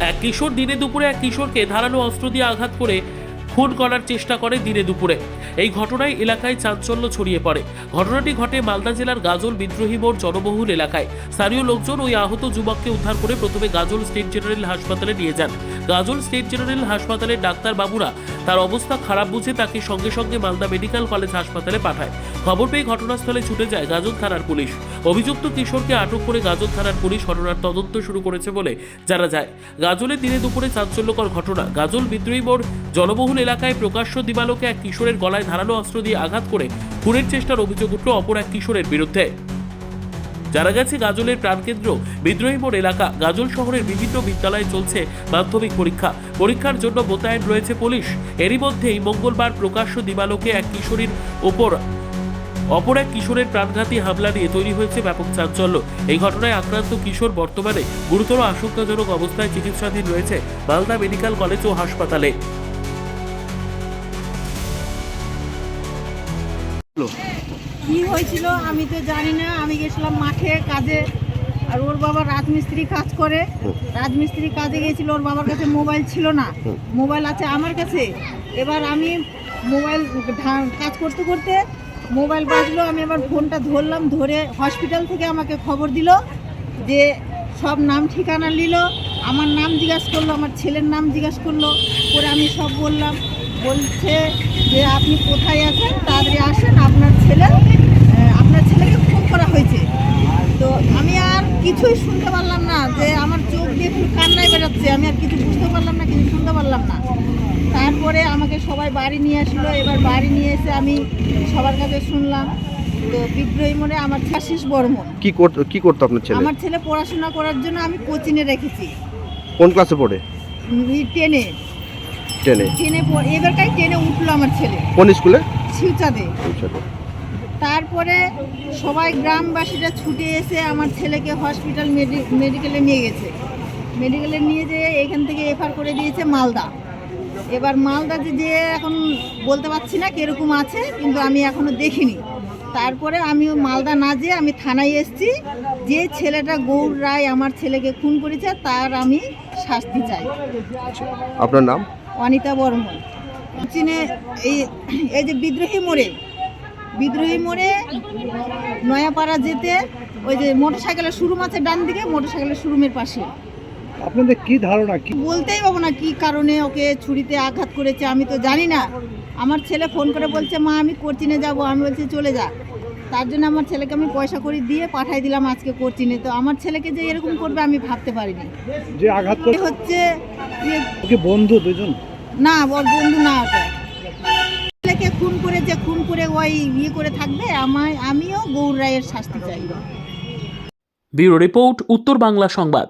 এক কিশোর দিনে দুপুরে এক কিশোরকে ধারালো অস্ত্র দিয়ে আঘাত করে খুন করার চেষ্টা করে দিনে দুপুরে। এই ঘটনায় এলাকায় চাঞ্চল্য ছড়িয়ে পড়ে। ঘটনাটি ঘটে মালদা জেলার গাজল বিদ্রোহী মোড় জনবহুল এলাকায়। স্থানীয় লোকজন ওই আহত যুবককে উদ্ধার করে প্রথমে গাজল স্টেট জেনারেল হাসপাতালে নিয়ে যান। গাজল স্টেট জেনারেল হাসপাতালের ডাক্তার বাবুরা তার অবস্থা খারাপ বুঝে তাকে সঙ্গে সঙ্গে মালদা মেডিকেল কলেজ হাসপাতালে পাঠায়। খবর পেয়ে ঘটনাস্থলে ছুটে যায় গাজল থানার পুলিশ। অভিযুক্ত কিশোরকে আটক করে গাজল থানার পুলিশ ঘটনার তদন্ত শুরু করেছে বলে জানা যায়। গাজলের দিনে দুপুরে চাঞ্চল্যকর ঘটনা। গাজল বিদ্রোহী মোড় জনবহুল এলাকায় প্রকাশ্য দিবালোকে এক কিশোরের গলায় ধারালো অস্ত্র দিয়ে আঘাত করে খুনের চেষ্টার অভিযোগ উঠল অপর এক কিশোরের বিরুদ্ধে। জানা গেছে, গাজলের প্রাণকেন্দ্র বিদ্রোহী মোড় এলাকা। গাজল শহরের বিভিন্ন বিদ্যালয়ে চলছে মাধ্যমিক পরীক্ষা। পরীক্ষার জন্য মোতায়েন রয়েছে পুলিশ। এরই মধ্যেই মঙ্গলবার প্রকাশ্য দিবালোকে এক কিশোরীর ওপর অপর এক কিশোরের প্রাণঘাতী হামলা নিয়ে তৈরি হয়েছে ব্যাপক চাঞ্চল্য। এই ঘটনায় আক্রান্ত কিশোর বর্তমানে গুরুতর আশঙ্কাজনক অবস্থায় চিকিৎসাধীন রয়েছে মালদা মেডিকেল কলেজ ও হাসপাতালে। কি হয়েছিল আমি তো জানি না। আমি গেছিলাম মাঠে কাজে আর ওর বাবা রাজমিস্ত্রি কাজ করে। রাজমিস্ত্রি কাজে গিয়েছিল, ওর বাবার কাছে মোবাইল ছিল না। মোবাইল আছে আমার কাছে। এবার আমি মোবাইল কাজ করতে করতে মোবাইল বাজলো, আমি এবার ফোনটা ধরলাম, ধরে হসপিটাল থেকে আমাকে খবর দিল যে সব নাম ঠিকানা নিল, আমার নাম জিজ্ঞাসা করল, আমার ছেলের নাম জিজ্ঞাসা করল, করে আমি সব বললাম, বলছে যে আপনি কোথায় আছেন? তাড়াতাড়ি আসেন, আপনার ছেলে আপনার ছেলেকে ফোন করা হয়েছে। তো আমি আর কিছুই শুনতে পারলাম না, যে আমার চোখ দিয়ে কান্নায় বেরোচ্ছে, আমি আর কিছু বুঝতে পারলাম না, কিছু শুনতে পারলাম না। তারপরে আমাকে সবাই বাড়ি নিয়ে আসলো। এবার বাড়ি নিয়ে এসে আমি সবার কাছে শুনলাম তো বিদ্রোহী মনে আমার আশিস বর্মন। কি করতো কি করতো আপনার ছেলে? আমার ছেলে পড়াশোনা করার জন্য আমি কোচিংয়ে রেখেছি। কোন ক্লাসে পড়ে? টেনে। টেনে। টেনে এবারকাই টেনে উঠল আমার ছেলে। কোন স্কুলে? শিউচাঁদে আচ্ছা, তারপরে সবাই গ্রামবাসীরা ছুটে এসে আমার ছেলেকে হসপিটাল মেডিকেলে নিয়ে গেছে। মেডিকেলে নিয়ে যেয়ে এখান থেকে এফআর করে দিয়েছে মালদা। এবার মালদা যে এখন বলতে পারছি না কীরকম আছে কিন্তু আমি এখনও দেখিনি। তারপরে আমি মালদা না যেয়ে আমি থানায় এসেছি। যে ছেলেটা গৌর রায় আমার ছেলেকে খুন করেছে তার আমি শাস্তি চাই। আপনার নাম? অনিতা বর্মন। চীনে এই এই যে বিদ্রোহী মোড়ে বিদ্রোহী মোড়ে নয়াপাড়া যেতে ওই যে মোটর সাইকেলের শোরুম আছে ডান দিকে মোটর সাইকেলের শোরুমের পাশে। আপনাদের কি ধারণা কি? বলতেই পাবো না কি কারণে ওকে ছুরিতে আঘাত করেছে আমি তো জানি না। আমার ছেলে ফোন করে বলছে মা আমি কোচিনে যাব। আমি বলছি চলে যা। তার জন্য আমার ছেলেকে আমি পয়সা করে দিয়ে পাঠাই দিলাম আজকে কোচিনে তো আমার ছেলেকে যে এরকম করবে আমি ভাবতে পারিনি। যে আঘাত করে হচ্ছে ওকে বন্ধু দুজন? না ওর বন্ধু না ওটা ছেলেকে খুন করে যে খুন করে ওই ইয়ে করে থাকবে আমায় আমিও গৌর রায়ের শাস্তি চাই। ব্যুরো রিপোর্ট উত্তর বাংলা সংবাদ।